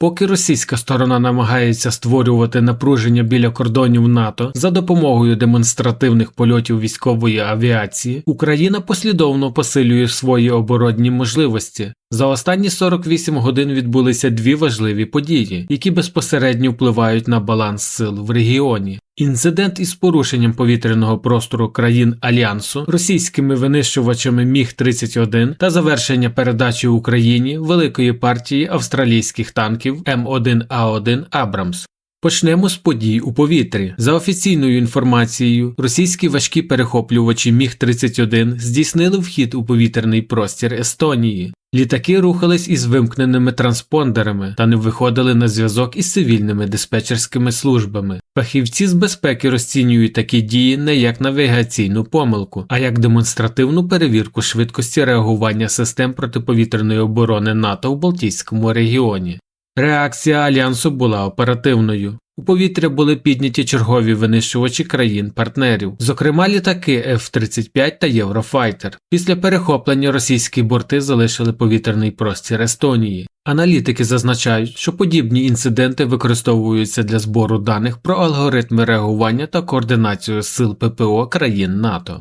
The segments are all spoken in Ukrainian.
Поки російська сторона намагається створювати напруження біля кордонів НАТО за допомогою демонстративних польотів військової авіації, Україна послідовно посилює свої оборонні можливості. За останні 48 годин відбулися дві важливі події, які безпосередньо впливають на баланс сил в регіоні. Інцидент із порушенням повітряного простору країн Альянсу російськими винищувачами Міг-31 та завершення передачі Україні великої партії австралійських танків М1А1 Абрамс. Почнемо з подій у повітрі. За офіційною інформацією, російські важкі перехоплювачі Міг-31 здійснили вхід у повітряний простір Естонії. Літаки рухались із вимкненими транспондерами та не виходили на зв'язок із цивільними диспетчерськими службами. Фахівці з безпеки розцінюють такі дії не як навігаційну помилку, а як демонстративну перевірку швидкості реагування систем протиповітряної оборони НАТО в Балтійському регіоні. Реакція альянсу була оперативною. У повітря були підняті чергові винищувачі країн-партнерів, зокрема літаки F-35 та Єврофайтер. Після перехоплення російські борти залишили повітряний простір Естонії. Аналітики зазначають, що подібні інциденти використовуються для збору даних про алгоритми реагування та координацію сил ППО країн НАТО.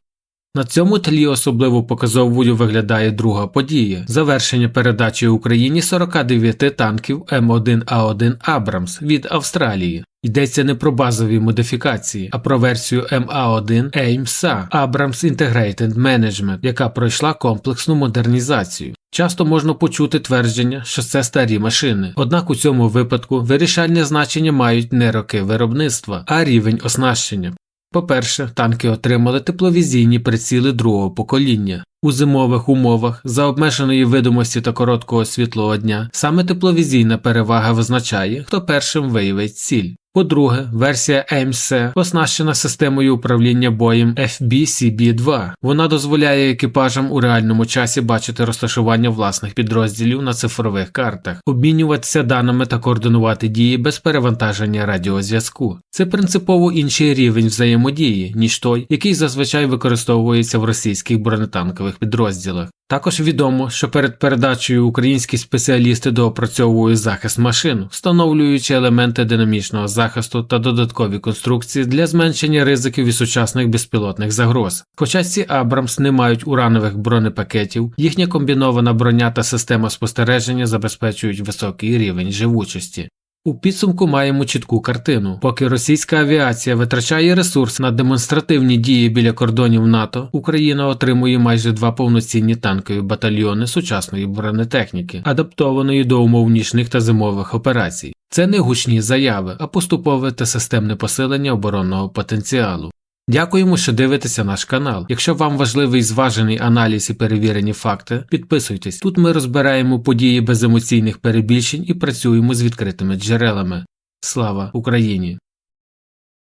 На цьому тлі особливо показовою виглядає друга подія завершення передачі Україні 49 танків М1А1 Абрамс від Австралії. Йдеться не про базові модифікації, а про версію МА1 AIMSA Abrams Integrated Management, яка пройшла комплексну модернізацію. Часто можна почути твердження, що це старі машини, однак у цьому випадку вирішальне значення мають не роки виробництва, а рівень оснащення. По-перше, танки отримали тепловізійні приціли другого покоління. У зимових умовах за обмеженої видимості та короткого світлого дня саме тепловізійна перевага визначає, хто першим виявить ціль. По-друге, версія AIMC оснащена системою управління боєм FBCB-2. Вона дозволяє екіпажам у реальному часі бачити розташування власних підрозділів на цифрових картах, обмінюватися даними та координувати дії без перевантаження радіозв'язку. Це принципово інший рівень взаємодії, ніж той, який зазвичай використовується в російських бронетанкових підрозділах. Також відомо, що перед передачею українські спеціалісти доопрацьовують захист машин, встановлюючи елементи динамічного захисту та додаткові конструкції для зменшення ризиків від сучасних безпілотних загроз. Хоча ці Абрамс не мають уранових бронепакетів, їхня комбінована броня та система спостереження забезпечують високий рівень живучості. У підсумку маємо чітку картину. Поки російська авіація витрачає ресурс на демонстративні дії біля кордонів НАТО, Україна отримує майже два повноцінні танкові батальйони сучасної бронетехніки, адаптованої до умов нічних та зимових операцій. Це не гучні заяви, а поступове та системне посилення оборонного потенціалу. Дякуємо, що дивитеся наш канал. Якщо вам важливий зважений аналіз і перевірені факти, підписуйтесь. Тут ми розбираємо події без емоційних перебільшень і працюємо з відкритими джерелами. Слава Україні!